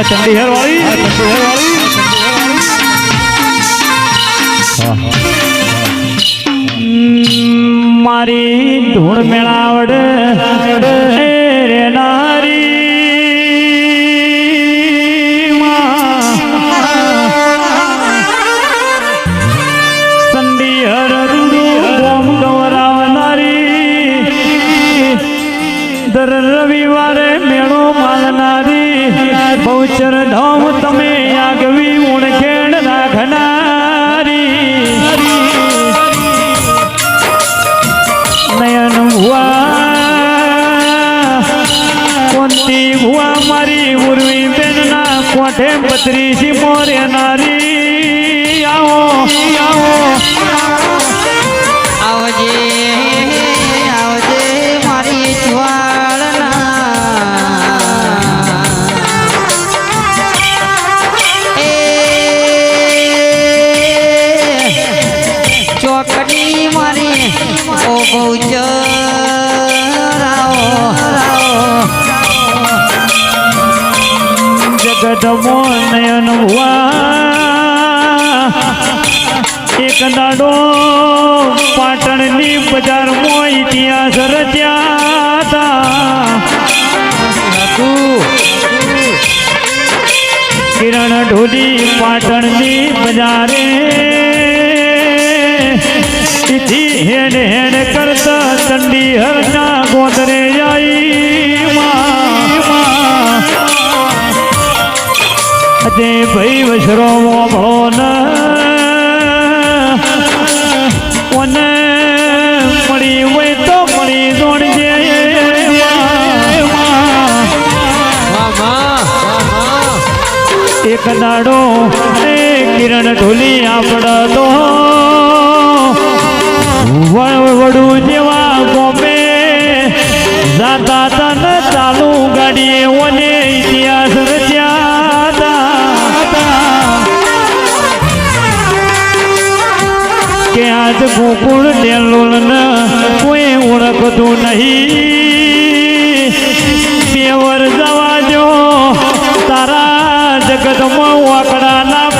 હા ચંડીહર વાળી હમ, મારી ધૂળ મેળાવડ স্ত্রী মরে নারী પાટણની બજારે તિથિ હેડ હેડ કરતા ચંડી હરના ગોદરે આઈ માં અજે ભાઈ વસરો મોભળો ન એક દાડો એ કિરણ ઢોલી આપડ તો. વડું જેવા ગોમે. દાદા તન ચાલુ ગાડીએ ઓને ઇતિહાસ કે આજ ગોકુળ ડેલોલ કોઈ ઓળખતું નહીં. જગતમાં વાકડાના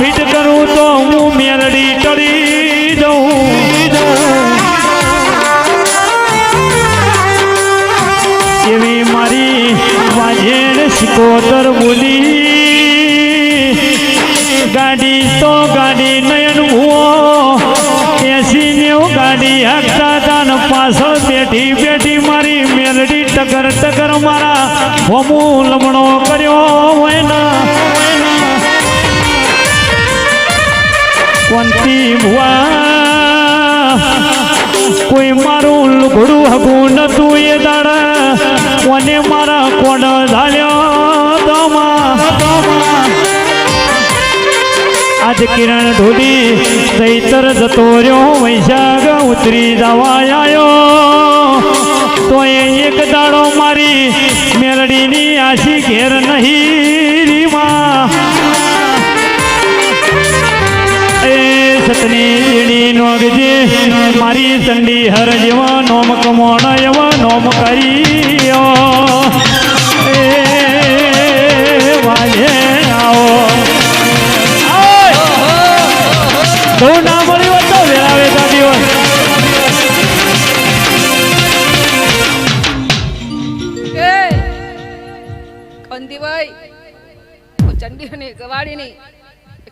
લુગડું હગું નતું એ દાડા કોને મારા કોડ ઝાલ્યો આજ કિરણ ઢોલી સૈતર જતો રહ્યો, વૈશાખ ઉતરી જવા આવ્યો તો એ એક દાડો મારી મેલડીની આશી ઘેર નહીં. ઈડી નોગજે, મારી ચંડી હર જેવા નોમ કમોણ એવા નોમ કર્યો. વાજે આવો. તો ના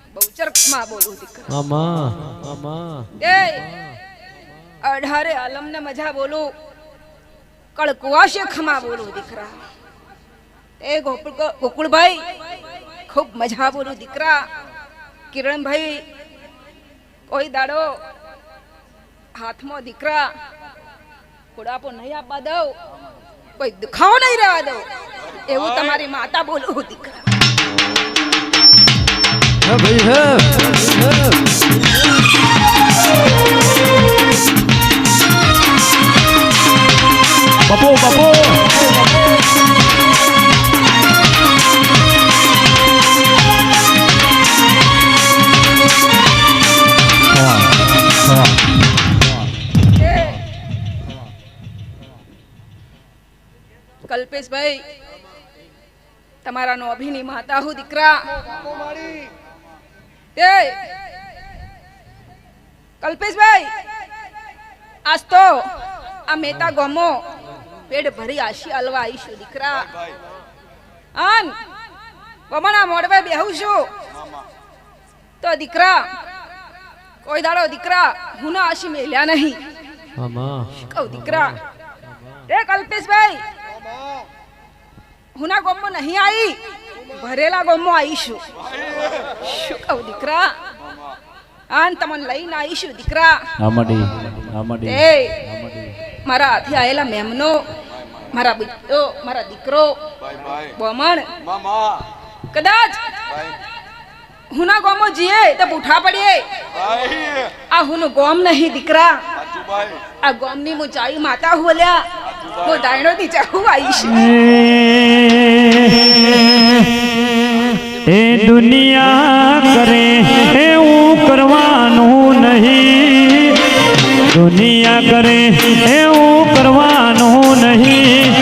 એક બહુચરકમાં બોલું દીકરા. આમાં આમાં એ અઢારે આલમને મજા બોલું. કળકુવા શેખમાં બોલું દીકરા. એ ગોકુળ ગોકુળભાઈ ખૂબ મજા બોલું દીકરા. કિરણભાઈ કોઈ દાડો હાથમાં દીકરા ખોડાપો નહીં આપવા દઉં કોઈ દુખાવો નહીં રહેવા દઉં. એવું તમારી માતા બોલું દીકરા. ભાઈ હે બાપો બાપો કલ્પેશભાઈ તમારાનો અભિનય માતા હું દીકરા. એ કલ્પેશભાઈ આજ તો આ મેતા ગોમો, પેટ ભરી આશી હલવા આવીશું, દીકરા. આન વમણા મોડવે બેહું છું. તો દીકરા, કોઈ દાડો દીકરા, હું ના આશી મેલ્યા નહીં. કહું દીકરા એ કલ્પેશભાઈ હુના ગોમમાં નહીં આવી, ભરેલા ગોમમાં આવીશું. કહું દીકરા આન તમને લઈને આવીશું દીકરા આમડી આમડી એ મારા હાથે આયેલા મેમનો મારા બીજો મારા દીકરો બોમણ કદાચ હુના ગોમો જીએ તો બુઠા પડીએ આ હુનું ગોમ નહીં દીકરા આ ગોમની હું ચાઈ માતા હોલ્યા હું દાયણો ની ચાહુ આવીશ એ દુનિયા કરે, એવું કરવાનું નહીં. દુનિયા કરે, એવું કરવાનું નહીં.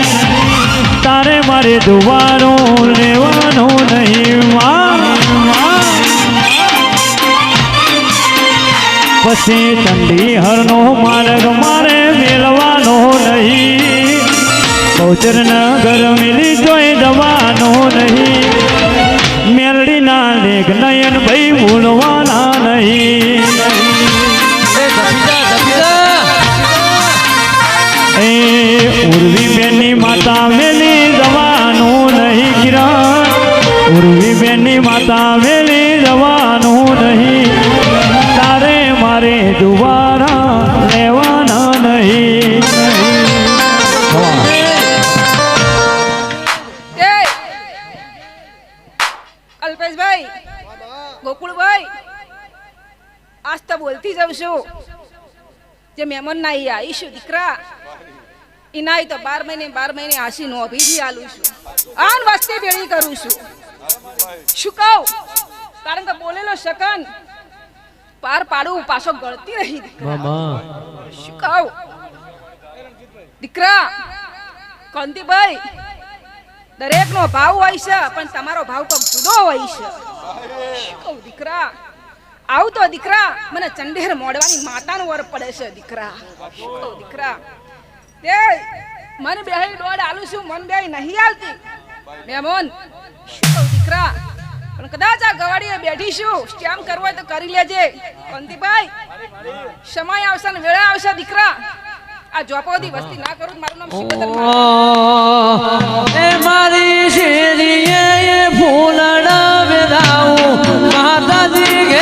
તારે મારે દુવારું લેવાનું નહીં. પછી ઠંડી હરનો માર્ગ મારે મેળવાનો નહીં. બહુચર નગર મિલી જોઈ દવાનો નહીં. લેખ નયન ભાઈ ભૂલવાના નહીં. એ ઉર્વી બેની માતા મેલી જવાનું નહીં કિરણ. ઉર્વી બેની માતા મેલી જવાનું નહીં. તારે મારે દુબારા આજ તો બોલતી જાઉં છું. જે મહેમાન ના ઈ આવીશું દીકરા. એના તો બાર મહિને બાર મહિને આશી નો અભીથી આલું છું. આન વસ્તી ભેળી કરું છું. શું કહું? કારણ કે બોલેલો શકન. પાર પાડું પાછો ગળતી રહી દીકરા. શું કહું? દીકરા કંદીભાઈ દરેક નો ભાવ હોય છે પણ તમારો ભાવ તો જુદો હોય છે. શું કહું દીકરા? આવું તો દીકરા, મને ચંડેર મોડવાની માતાનું વર પડે છે દીકરા. કહું દીકરા. તે મને બેહી દોડ આલું છું, મન બેહી નહીં આવતી. મેમોન, શું દીકરા? પણ કદાચ આ ગવાડીએ બેઠીશું સ્ટેમ કરવો તો કરી લેજે. કાંતિભાઈ સમય આવશે ને વેળા આવશે દીકરા. આ જોપોદી વસ્તી ના કરું તો મારું નામ શિવદર એ મારી શેરીએ ફૂલડા વેરાઉ માતાજી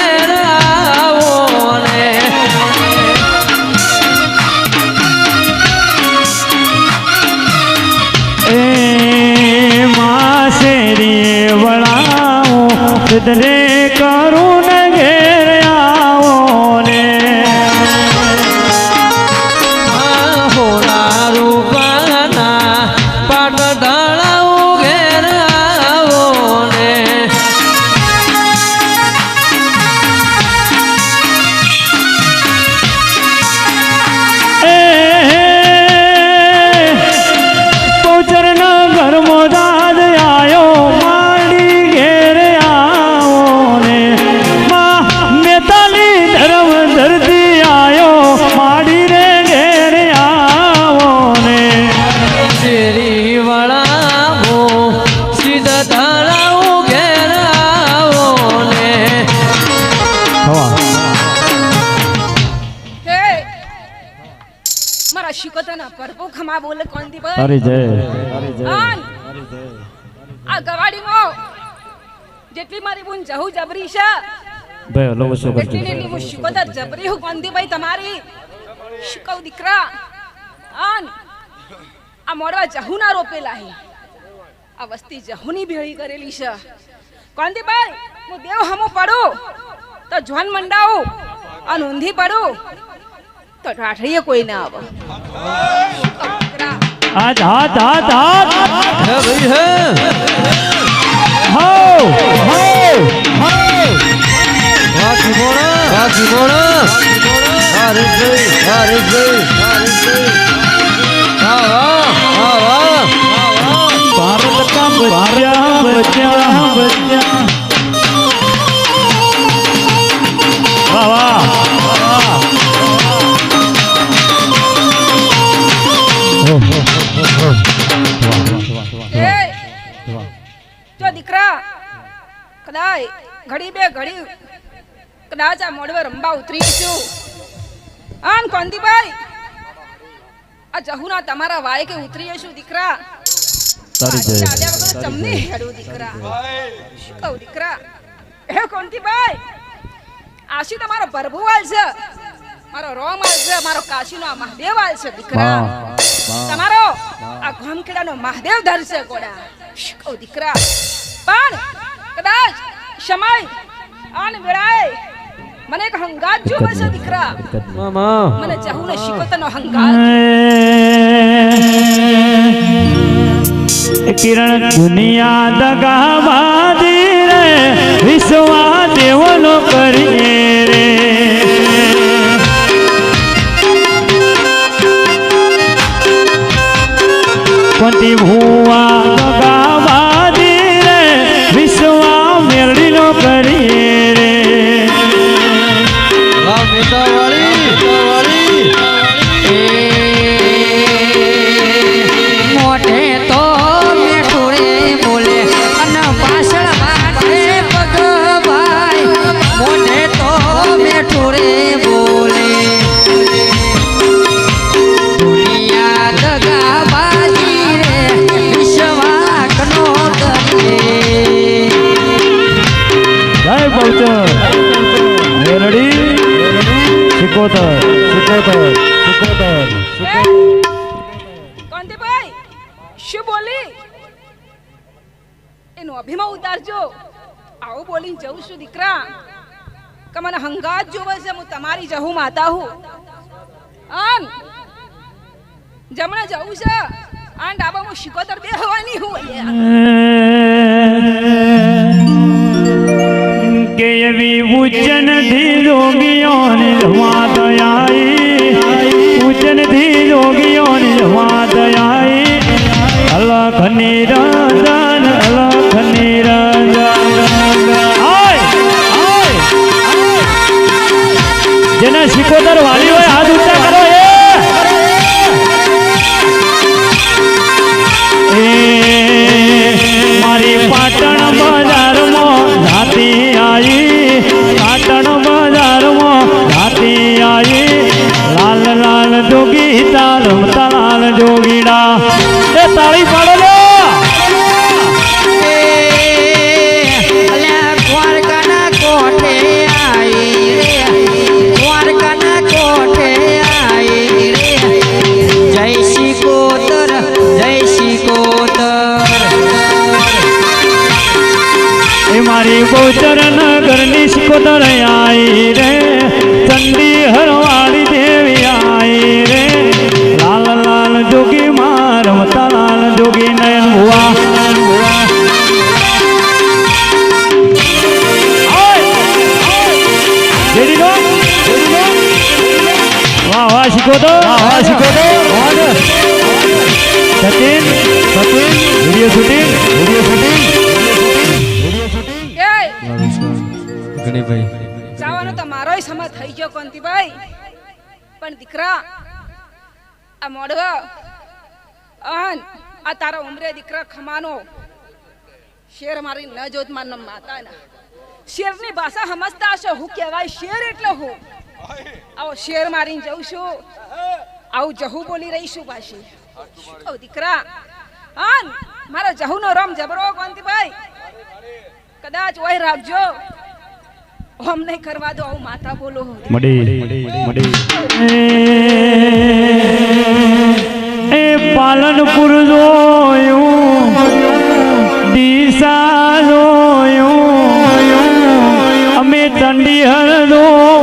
बदले તારી જય. આ ગવાડીમાં જેટલી મારી બુન જહુ જબરી છે ભાઈ લો એટલી ને એટલી હું શુકદર જબરી હું કોંતી ભાઈ તમારી. શુકવ દીકરા? આન આ મોડવા જહુ ના રોપેલા હે આ વસ્તી જહુની ભેળી કરેલી છે. કોંતી ભાઈ હું દેવ હમો પડું તો જોન મંડાવું અને ઊંધી પડું તો ઠાઠડીએ કોઈ ના આવે. आज हाथ हाथ हाथ। है भाई है। हो हो हो। जय जय भारत का बच्चा बच्चा बच्चा। ઘડી બે ઘડી કદાચ આ મોડવે રંબા ઉતરીશું આન કોંદીભાઈ આ જહુના તમારા વાય કે ઉતરી છું દીકરા. ચમની હેડું દીકરા. શું કહું દીકરા? હે કોંતીભાઈ આશી તમારો ભરભુવાલ છે? મારો રોમાલ છે મારો કાશીનો આ મહાદેવાલ છે દીકરા. તમારો આ ગામખેડાનો મહાદેવ ધર છે ગોડા. શું કહું દીકરા? પણ કદાચ સમય આન વેળાએ. મને એક હંગાત જોવે છે, દીકરા. મામા મને જહુને શિકોતરનો હંગાત. કિરણ દુનિયા દગાવાદી રે વિશ્વા દેવનો કરીએ રે. કોંતી ભુવા શિકોતર શિકોતર શિકોતર કાંતિભાઈ શું બોલી? એનો અભિમાન ઉતારજો. આવું બોલીને જઉં છું દીકરા. કે મને હંગાત જોવે છે હું તમારી જહું માતા હું. આમ જમણે જવું છે. આન હું શિકોતર બેહવાની હું કે એવી ઉજ્જનથી રોગીઓને વાત દયા ઉજ્જનથી રોગીઓને વાત મારી નગર શિકોતર આઈ રે. ગયો કોંતીભાઈ પણ દીકરા, આ મોડવો અહન, આ તારા ઉમરે દીકરા ખમાનો. શેર મારી ન જોત મારનો માતા ના શેરની ભાષા સમજતા હશો? હું કહેવાય શેર એટલે હું. આવો શેર મારીને જઉં છું. આવું જહુ બોલી રહીશું પાછી. ઓ દીકરા અન મારો જહુનો રમ જબરો કોંતીભાઈ કદાચ ઓય રાખજો. ઓમ નહીં કરવા દો આવું માતા બોલો મડી મડી. એ પાલનપુર જોયું દિશા જોયું અમે ચંડીહર જોવાયા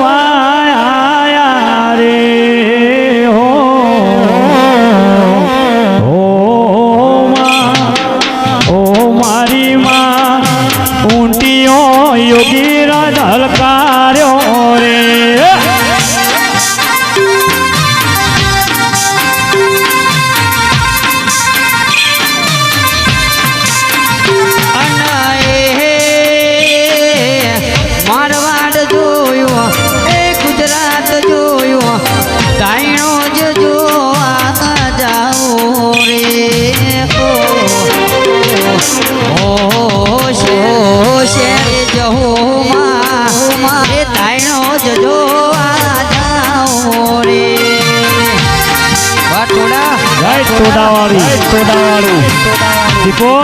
દીપો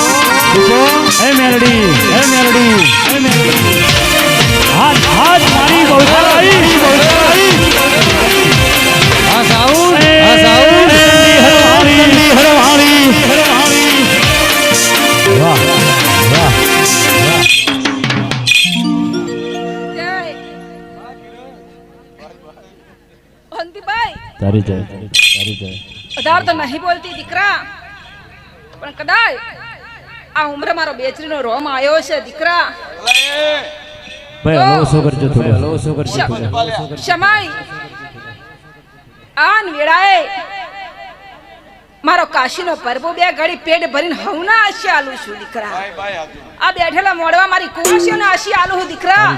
દીપો હે મેલડી હે મેલડી હે મેલડી હાથ હાથ મારી હરવાળી હરવાળી વાહ વાહ તારી જય તારી જય. વધારે તો નહીં બોલતી દીકરા. પણ કદાચ આ ઉમરે મારો બેચરીનો રોમ આવ્યો છે દીકરા. ભાઈ હલો શું કરજો થોડું હલો શું કરજો ક્ષમાઈ. આન વેળાએ મારો કાશીનો પરબો બે ઘડી પેટ ભરીને હવના આશી આલુ છું દીકરા. આ બેઠેલા મોડવા મારી કુવાસીઓને આશી આલુ હું દીકરા.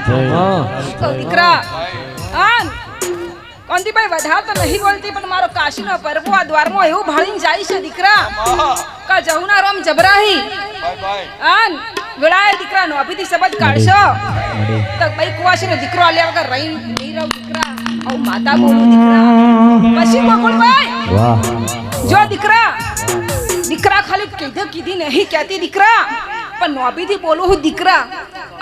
દીકરા આન કોંતીભાઈ વધારે તો નહીં બોલતી પણ મારો કાશીનો પરબો આ દ્વારમાં એવું ભાળીને જાય છે દીકરા. કા જહુના રોમ જબરાહી? આન વેળાએ દીકરાનો નોભીથી શબ્દ કાઢશો. તો ભાઈ કુવાશીનો દીકરો આલ્યા વગર રહી નહીં રહું દીકરા. ઓ માતા બોલું દીકરા. પછી ગોકુળભાઈ વાહ જો દીકરા. દીકરા ખાલી કીધું કીધી નહીં કહેતી દીકરા. પણ નોબીથી બોલું હું દીકરા.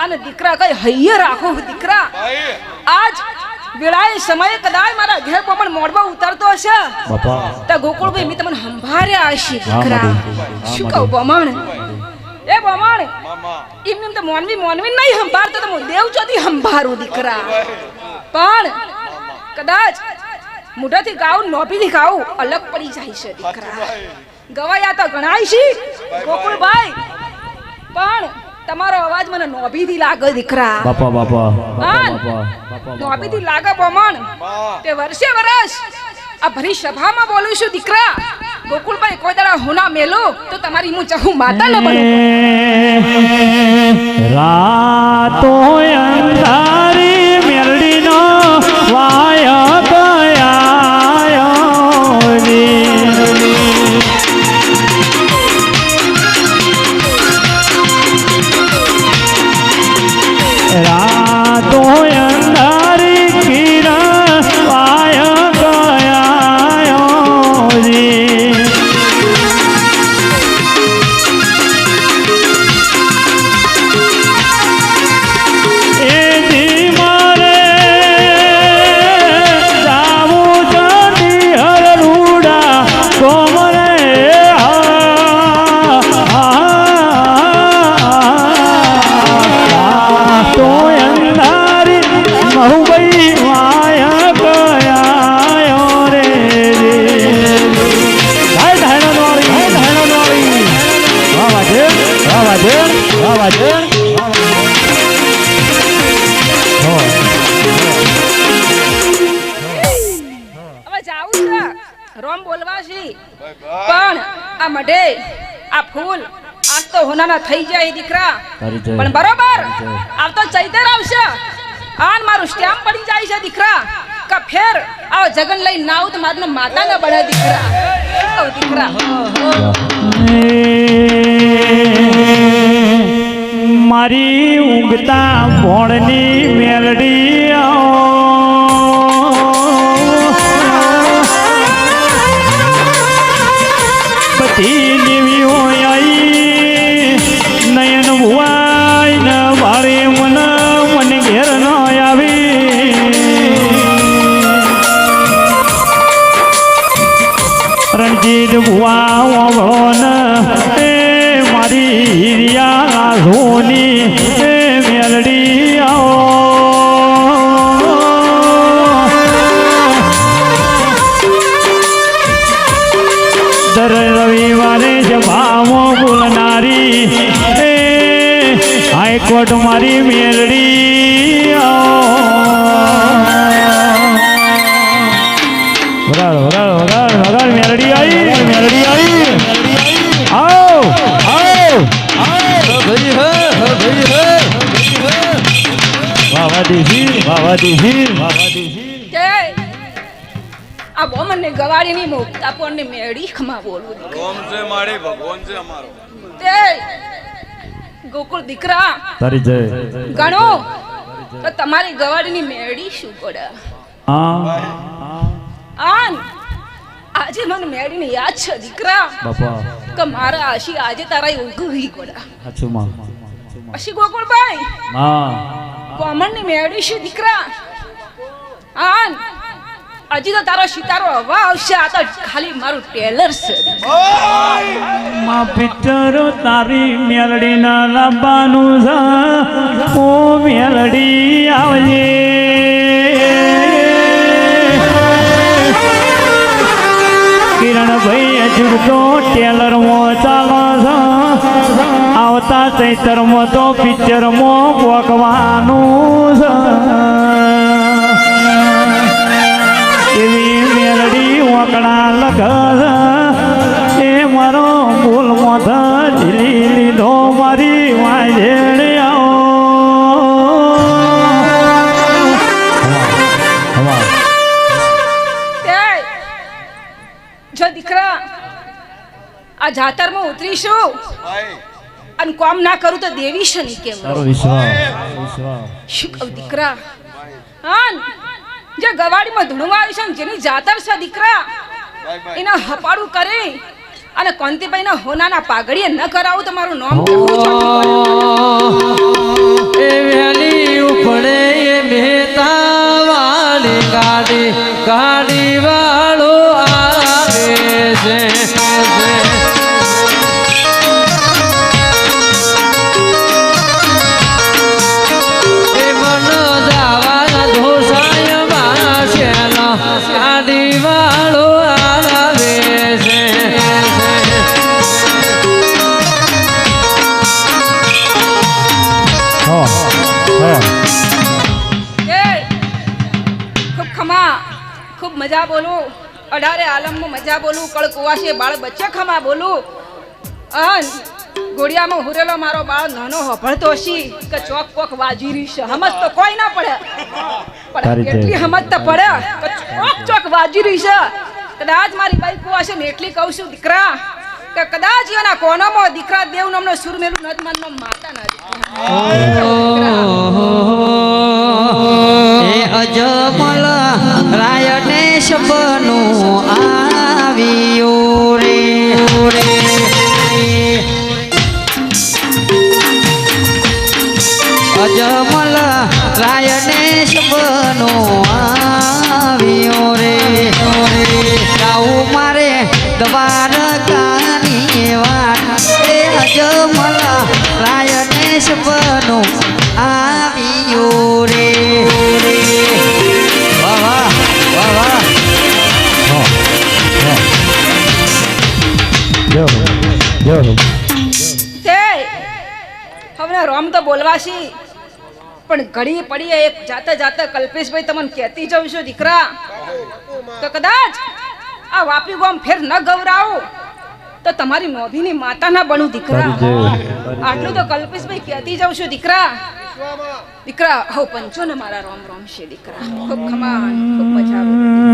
અને દીકરા કઈ હૈયે રાખો હું દીકરા. આજ વેળાએ સમયે કદાચ મારા ઘેર પણ મોડમાં ઉતરતો હશે? બાપા. તો ગોકુળભાઈ મેં તમને સંભાળ્યા હશે દીકરા શું કહું બમણ? એ બમણ એમને એમ તો મોનવી મોનવી નહીં સંભાળતો તો હું દેવ ચોથી સંભાળું દીકરા. પણ કદાચ મોઢાથી ગાવું નોભીથી ગાવું અલગ પડી જાય છે દીકરા. ગવાયા તો ગણાય છે ગોકુળભાઈ. પણ તમારો અવાજ મને નોભીથી લાગે દીકરા. બાપા બાપા નોભીથી લાગે બમણ. તે વર્ષે વર્ષ આ ભરી સભામાં બોલું છું દીકરા. ગોકુળભાઈ કોઈ દાડા હોના મેલો તો તમારી હું ચહુ માતા ન બનું. રાતો અંધારી આ મઢે આ ફૂલ આજ તો હોનાના થઈ જાય દીકરા. પણ બરોબર આવતો ચૈતર આવશે. આન મારું સ્ટેમ્પ પડી જાય છે દીકરા. કા ફેર આવ જગન લઈ ના આવું તો મારું માતા ના બને દીકરા. દીકરા. મારી ઊંઘતા ભોળની મેલડી બધી હે વાવા દેશી વાવા દેશી વાવા દેશી જય આ બોમન ને ગવાડી ની મુક્તા પણ મેળી ખમા બોલવું ઓમ છે મારે ભગવાન છે અમારો. જય ગોકુળ દીકરા તારી જય. ગણો તો તમારી ગવાડીની મેળી શું પડે? આન આજે મને મેળીને યાદ છે દીકરા. બાપા. કે મારા આશી આજે તારા ઊંઘી ગોડા સાચું માં. આશી ગોકુળભાઈ? કોમણની મેળી છે દીકરા. આન, હજી તો તારો સિતારો હવા આવશે. આ તો ખાલી મારું ટેલર છે. માં પિક્ચર તારી મેલડી ના લાવવાનું છે. ઓ મેલડી આવજે. કિરણભાઈ હજુ તો મો ચાલો છે. આવતા ચૈતરમાં તો પિક્ચરમાં પોકવાનું છે. એવી મેલડી વાકડા લખ એ મારો ભૂલ મોથ ઢીલી લીધો મારી વાજેડ જો દીકરા, આ જાતરમાં ઉતરીશું? અને કોમ ના કરું તો દેવી છે નહીં કેમ? તારો વિશ્વાસ વિશ્વાસ. શું કહું દીકરા? હા જે ગવાડીમાં ધૂણવા આવી છે ને જેની જાતર છે દીકરા એના હપાડું કરે અને કોંતીભાઈના હોનાના પાઘડીએ ન કરાવું તો મારું નામ કેવું. એ વેલી ઉપડે મહેતા વાળી ગાડી ગાડી વાળો ખમા. ખૂબ મજા બોલું. અઢારે આલમમાં મજા બોલું. કળ કુવાશે બાળ બચ્ચે ખમા બોલું. અન ઘોડિયામાં હુરેલો મારો બાળ નાનો હભળતો છી કે ચોક પોક વાજી રહી છે. હમજ તો કોઈ ના પડે. પણ એટલી હમજ તો પડે કે ચોક ચોક વાજી રહી છે. કદાચ મારી બાઈ કુવાશે ને એટલી કહું છું દીકરા કે કદાચ એના કોનામાં દીકરા દેવ નામનો સુરમેલું નદમનનો માતા ના your Shabbat. રોમ પણ ઘડી પડીએ એક જાતે જાતે કલ્પેશભાઈ તમને કહેતી જઉં છું દીકરા. તો કદાચ આ વાપી ગોમ ફેર ન ગવરાવું. તો તમારી મોભીની માતા ના બનું દીકરા. આટલું તો કલ્પેશભાઈ કહેતી જાઉં છું દીકરા. દીકરા હો પંચો ને મારા રોમ રોમ છે દીકરા. ખૂબ ખમાન ખૂબ મજા આવે.